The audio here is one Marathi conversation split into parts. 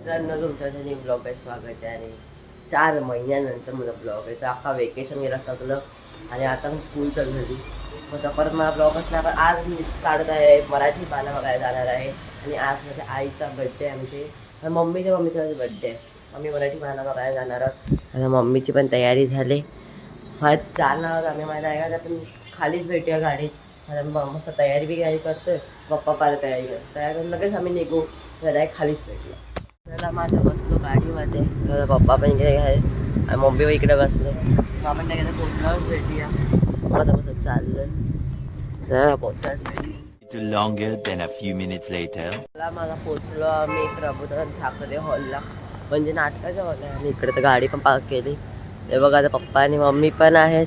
मित्रांनो तुमच्या न्यू ब्लॉग आहे. स्वागत आहे. आणि चार महिन्यानंतर मला ब्लॉग आहे. तर अख्खा वेकेशन गेला सगळं. आणि आता मी स्कूल चालू झाली मग आता परत मला ब्लॉग असणार. पण आज मी काढत आहे. मराठी पानं बघायला जाणार आहे. आणि आज माझ्या आईचा बड्डे आहे आमचे. मम्मीच्या मम्मीचा बड्डे आहे. आम्ही मराठी पानं बघायला जाणार आहोत. आता मम्मीची पण तयारी झाली. हा जाणार आहोत आम्ही. माझ्या आहे पण खालीच भेटूया गाडीत. आता मस्त तयारी बी काही करतोय. पप्पा पाला तयारी करतो तयार करून लगेच आम्ही निघू. डायरेक्ट खालीच भेटूया. चला मग आता बसलो गाडीमध्ये. पप्पा पण इकडे आहे. मम्मी पण इकडे बसले. आपण त्या पोचल्यावर भेटूया. आता बसत चाललोय. चला पोचायला longer than a few minutes later. मला पोचलो आम्ही प्रबोधन ठाकरे हॉलला. म्हणजे नाटकाच्या हॉल आहे आणि इकडे तर गाडी पण पार्क केली. ते बघा आता पप्पा आणि मम्मी पण आहेत.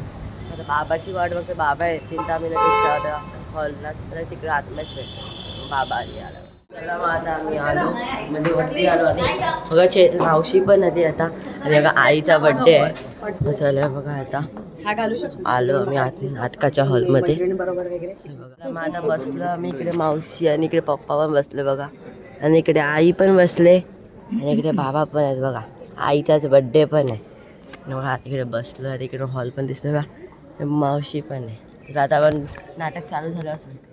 आता बाबाची वाट बघते. बाबा येतील तर आम्ही लगेच हॉललाच परत तिकडे आतमध्येच भेटतो बाबा आली आला मग आता आम्ही आलो. म्हणजे वरती आलो बघा चे मावशी पण आली आता. आणि बघा आईचा बड्डे आहे. मग चला बघा आता. आलो आम्ही आत नाटकाच्या हॉलमध्ये बरोबर बघा मग आता बसलो आम्ही इकडे मावशी आणि इकडे पप्पा पण बसले बघा. आणि इकडे आई पण बसले. आणि इकडे बाबा पण आहेत बघा. आईचाच बड्डे पण आहे. आणि बघा इकडे बसलो आणि इकडे हॉल पण दिसतो का मावशी पण आहे. तर आता आपण नाटक चालू झालं असं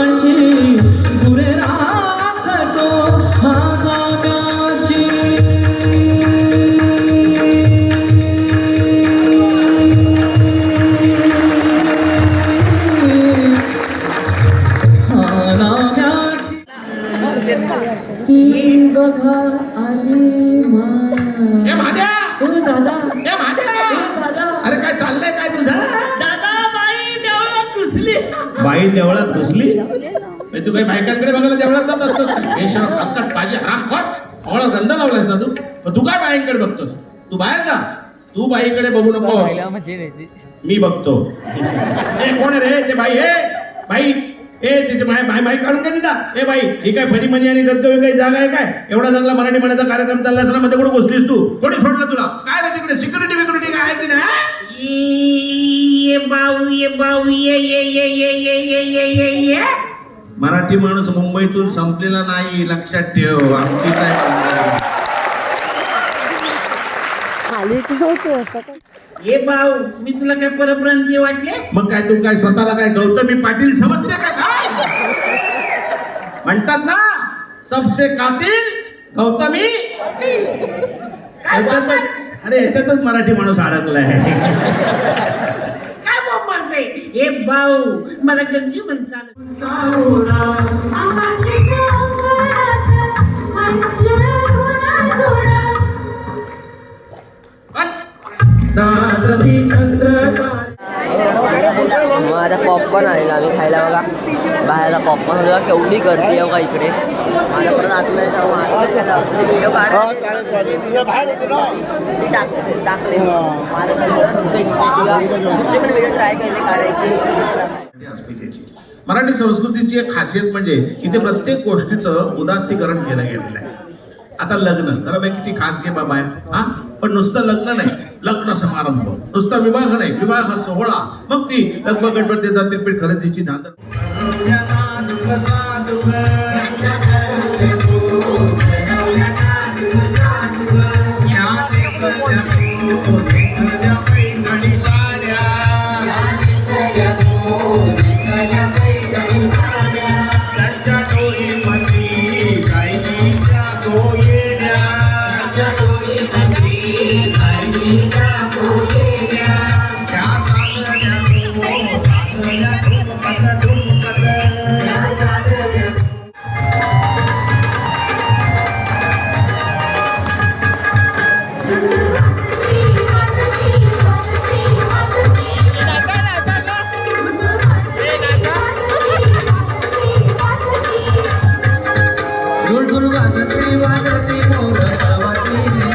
बाई देवळात घुसली. तू काही बायकांकडे बघायला देवळात जात असतोस? बेशरम, हलकट, पाजी हरामखोर ओळख गंध लावलास ना तू? मग तू काय बाईंकडे बघतोस? तू बाहेर जा. तू बाईकडे बघू नको मी बघतो. ए कोण रे? ते बाई ए बाई. ए तिचे माय माय माय काढून का तिथं. ए बाई ही काय फणी मनी आणि गदगवी काही जागा आहे काय? एवढा चांगला मराठी म्हणायचा कार्यक्रम चालला असताना मध्ये कुठे घुसलीस तू. कोणी सोडलं तुला? काय रे तिकडे? सिक्युरिटी बिक्युरिटी काय आहे की नाही हा? बाऊ ये बाऊ ये ये ये ये ये ये ये ये. ये मराठी माणूस मुंबईतून संपलेला नाही लक्षात ठेव. आमची काय? ये बाऊ मी तुला काय परप्रांतीय वाटले? मग काय तू काय स्वतःला काय गौतमी पाटील समजते का काय? म्हणतात ना सबसे कातील गौतमी याच्यातच अरे याच्यातच मराठी माणूस अडकलाय. हे भाऊ मला गंगी म्हण मग आता पॉपकॉर्न आलेला आम्ही खायला बघा. बाहेर आता पॉपकॉर्न केवढी गर्दी आहे बघा इकडे. टाकते टाकले पण व्हिडिओ ट्राय काढायची मराठी संस्कृतीची एक खासियत म्हणजे इथे प्रत्येक गोष्टीचं उदात्तीकरण केलं गेलेलं आहे. आता लग्न खरं म्हणजे किती खास घे बाबा आहे. हा? पण नुसतं लग्न नाही लग्न समारंभ नुसता विवाह नाही विवाह सोहळा. मग ती लगबग गणपती जातील पीठ खरेदीची Thank you. वाजती वाजती मोर पावती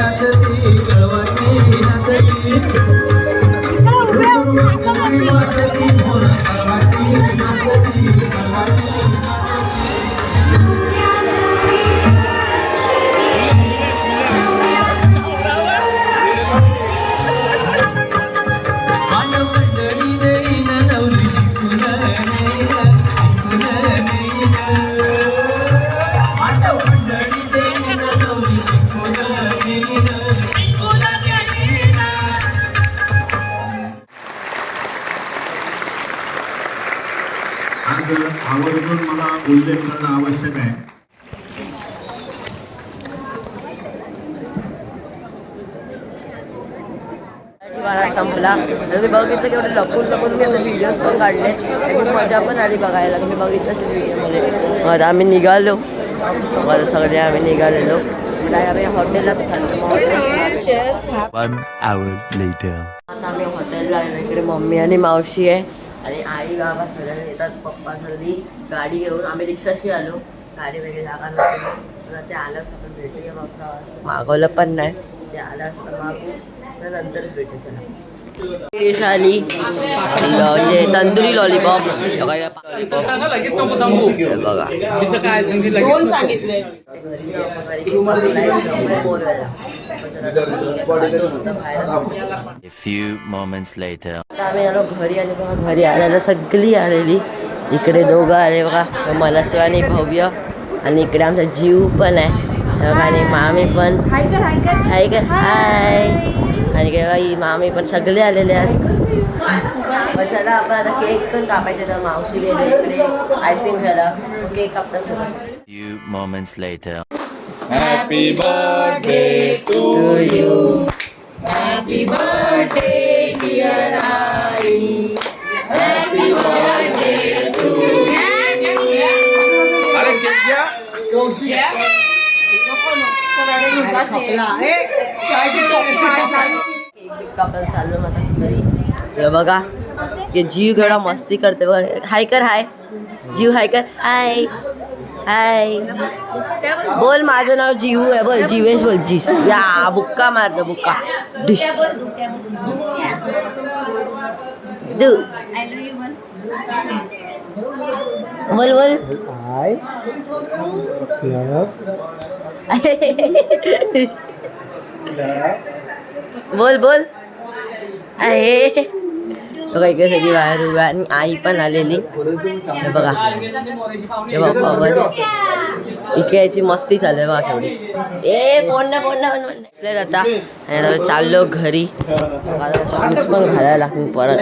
फुलदेव करणं आवश्यक आहे. संपला. बघितलं केवढे लपून लपून मी आता व्हिडिओज पण काढले. आणि मजा पण आली बघायला. मी बघितलं असेल व्हिडिओमध्ये आता आम्ही निघालो. बरं सगळे आम्ही निघालेलो. आम्ही हॉटेलला तर चाललो. One hour later. आता आम्ही हॉटेलला इकडे मम्मी आणि मावशी आहे. आणि आई बाबा सगळे येतात. पप्पा सगळी. गाडी घेऊन आम्ही रिक्षाशी आलो. गाडी वगैरे जागा नव्हती. तर ते आल्यावर आपण भेटूया मग मागवलं पण नाही. ते आल्यावर मागू तर नंतरच भेटू चला. डिश आली. म्हणजे तंदुरी लॉलीपॉप लॉलीपॉप बघा दोन सांगितले. A few moments later. आता आम्ही आलो घरी आले बघा घरी आल्याला सगळी आलेली इकडे दोघं आले बघा. मनस्वी आणि भव्य आणि इकडे आमचा जीव पण आहे. हे आणि मामी पण. हाय कर हाय आणि इकडे ही मामी पण सगळे आलेले आहेत. चला आपण आता केक पण कापायचे तर मावशी गेले इकडे आईस्क्रीम घ्यायला. केक कापतात सगळं Few moments later. to you. Cake बिक घरी हे बघा हे जीव केवढा मस्ती करते बघा. हाय कर हाय. जीव हाय कर. हाय. हाय. बोल माझं नाव जीव आहे बोल. जीवेश बोल जीस. या बुक्का मारतो बुक्का. डिश. दू. बोल बोल बोल बोल आहे बघा इकडे सगळी बाहेर उभा आणि आई पण आलेली. बघा. हे बघा पवन इकडे याची मस्ती चालू आहे बघा केवढी. ए फोन ना फोन ना फोन आता. आणि चाललो घरी. शूज पण घालायला लागतील परत.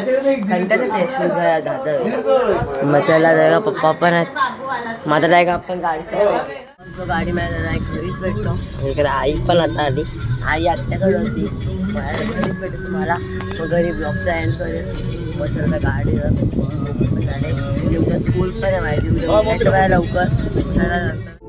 कंटाळत शूज घालायला जातं मग त्याला जायला पप्पा पण आहेत. माझा नाही का आपण गाडी तो गाडी माझ्या नाही घरीच भेटतो. इकडे आई पण आता आली. आई आत्याकडे होती. घरीच भेटतो तुम्हाला. मग घरी ब्लॉगचा एंड करेल गाडी उद्या स्कूल पण आहे माझी. उद्या उठायचं मला लवकर.